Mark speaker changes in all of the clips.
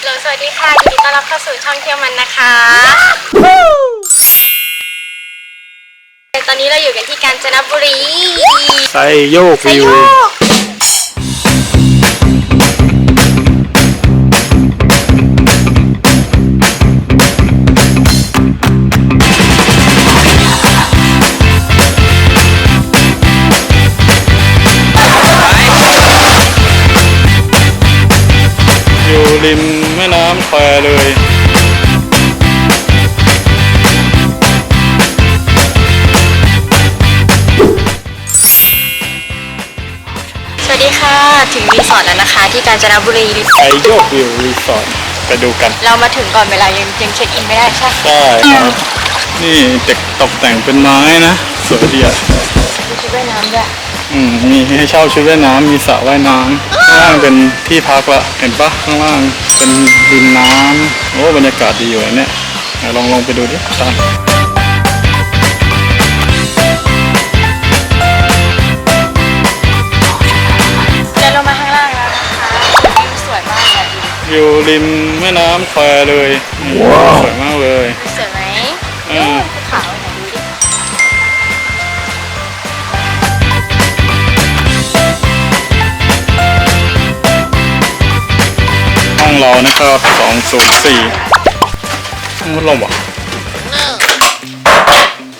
Speaker 1: ฮัลโหลสวัสดีค่ะยินดีต้อนรับเข้าสู่ช่องเที่ยวมันนะคะ ตอนนี้เราอยู่กันที่กาญจนบุรี
Speaker 2: ไซโยก
Speaker 1: ไซ
Speaker 2: วิ
Speaker 1: โยวก
Speaker 2: อยู่ริม แม่น้ำแควเลย
Speaker 1: สวัสดีค่ะ ถึงรีสอร์ทแล้วนะคะที่กาญจนบุรี
Speaker 2: ไซโยกวิวรีสอร์ทไปดูกัน
Speaker 1: เรามาถึงก่อนเวลายังยังเช็คอินไม่ได้ใช่ไหม
Speaker 2: ได้ครับ นี่เด็กตกแต่งเป็นไม้นะ สวยดีอะ
Speaker 1: มีชุดว่ายน้ำด้วย
Speaker 2: อืมมีให้เช่าชุดว่ายน้ำมีสระว่ายน้ำข้างล่างเป็นที่พักละเห็นปะข้างล่างเป็นริมน้ำโอ้บรรยากาศดีอยู่อะเนี่ยไหนลองลงไปดูดิตาม
Speaker 1: เดินลงมาข้างล่างแล้วนะคะวิวสวยมากเลย
Speaker 2: อยู่ริมแม่น้ำแควเลยนี่สวยมากเลย
Speaker 1: สวยไหม
Speaker 2: เออ
Speaker 1: ห้
Speaker 2: องเรานะครับ204ห้องพัดลมเหรอ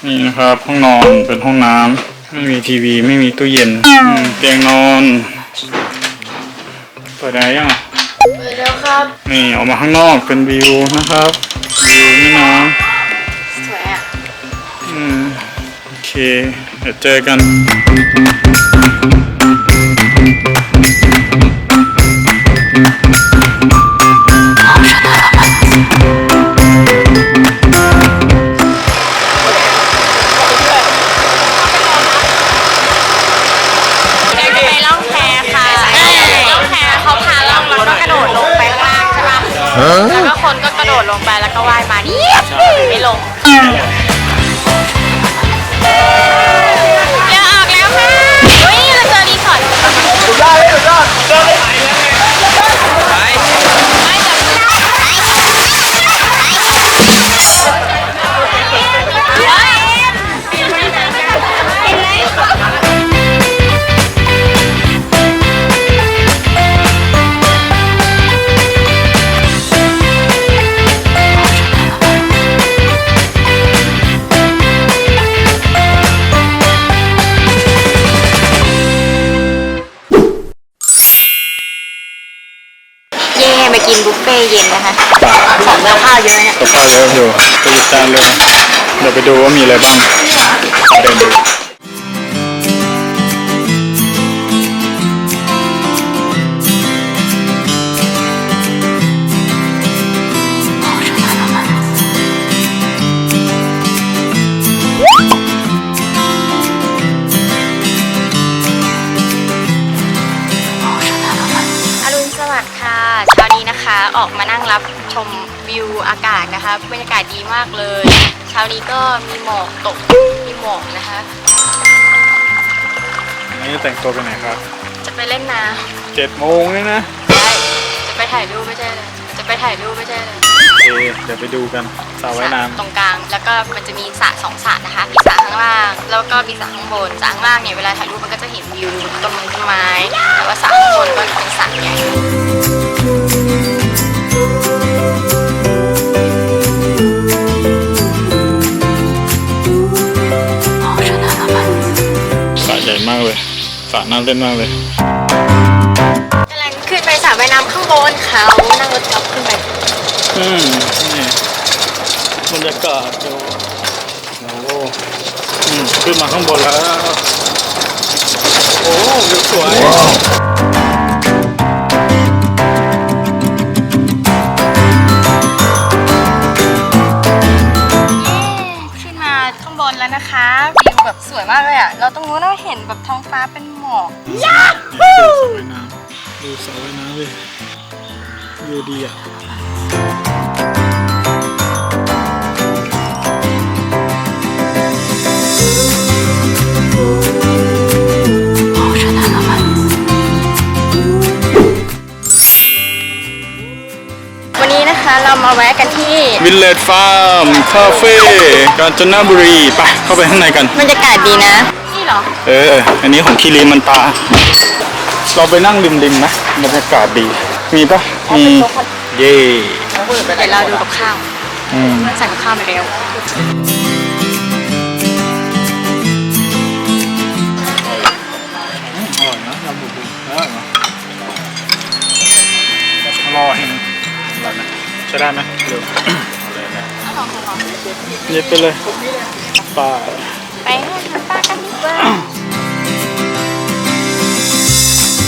Speaker 2: นี่นะครับ ห้องนอนเป็นห้องน้ำไม่มีทีวีไม่มีตู้เย็นอืมเตียงนอน เปิดได้ยังอะ
Speaker 1: เปิดแล้วครับ
Speaker 2: นี่ออกมาข้างนอกเป็นวิวนะครับวิวแม่น้
Speaker 1: สวยอะำ
Speaker 2: อืม โอเค เดี๋ยวเจอกัน
Speaker 1: ดดลงไปแล้วก็ว่ายมานี่ไม่ลง กินบุฟเฟ่เย็นนะคะของแล้วข้าวเยอะเนี่ย
Speaker 2: กับข้าวเยอะอยู่ไปหยิบจานเลยนะเดี๋ยวไปดูว่ามีอะไรบ้างเดินดู
Speaker 1: ออกมานั่งรับชมวิวอากาศนะคะบรรยากาศดีมากเลย เช้านี้ก็มีหมอกตกมีหมอกนะคะ
Speaker 2: อันนี้แต่งตัวไปไหนครับ
Speaker 1: จะไปเล่นน้
Speaker 2: เจ็ดโมงเลยนะำ
Speaker 1: ได้จะไปถ่ายรูปไม่ใช่เลยจะไปถ่ายรูปไม่ใช่เลย
Speaker 2: โอเคเดี๋ยวไปดูกันสระว่ายน้
Speaker 1: ตรงกลาง แล้วก็มันจะมีสระสองสระนะคะมีสระข้างล่าง แล้วก็มีสระข้างบนสระข้างล่างเนี่ยเวลาถ่ายรูปมันก็จะเห็นวิวต้นไม้ต้นไม้แต่ว่าสระข้างบนก็เป็นสระใหญ่
Speaker 2: สระน่าเล่นมากเลย
Speaker 1: กำลังขึ้นไปสระว่ายน้ำข้างบนเขานั่งรถกอล์ฟขึ้นไป
Speaker 2: อืมนี่บรรยากาศดูโอ้โหอืมขึ้นมาข้างบนแล้ว โอ้วิวสวย
Speaker 1: เราตรงนู้นเราเห็นแบบท้องฟ้าเป็นหมอก
Speaker 2: ดูสระว่ายน้ำดูสระว่ายน้ำเลยวิวดีอะ
Speaker 1: เรามาแวะกันที่
Speaker 2: วิลเลจฟาร์มคาเฟ่กาญจนบุรี ไปเข้าไปข้างในกัน
Speaker 1: บรรยากาศดีนะนี่ เหรอ
Speaker 2: เออ อันนี้ของคีรีมันตา เราไปนั่งริมๆนะบรรยากาศดี มีปะมีเย่
Speaker 1: เดี๋ยวเราดูกับข้าว
Speaker 2: อืม
Speaker 1: สั่งกับข้าวมาเร็ว
Speaker 2: อร่อยนะยำบุบุอร่อยนะอร่อยอร่อยไหมใช้ได้ไหมเร็วเอาเลยนะเย็บไปเลยไป้า
Speaker 1: ไปให้ทำป้ากัน ดีกว่า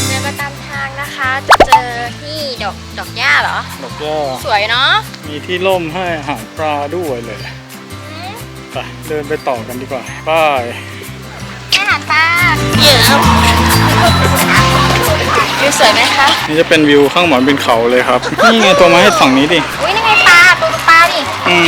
Speaker 1: เดินมาตามทางนะคะ จะเจอที่ดอกดอกหญ้าเหรอ
Speaker 2: ดอกย่า
Speaker 1: สวยเนาะ
Speaker 2: มีที่ร่มให้อาหารปลาด้วยเลย
Speaker 1: อืม
Speaker 2: ไปเดินไปต่อกันดีกว่าไป
Speaker 1: อาหารปลาเยอะวิวสวยไหมคะ
Speaker 2: นี่จะเป็นวิวข้างหมอนเป็นเขาเลยครับ นี่ไงตัวไม้ให้ฝั่งนี้ดิ
Speaker 1: อุ้ยนี่ไงปลาตัวดูปลาดิ
Speaker 2: อืม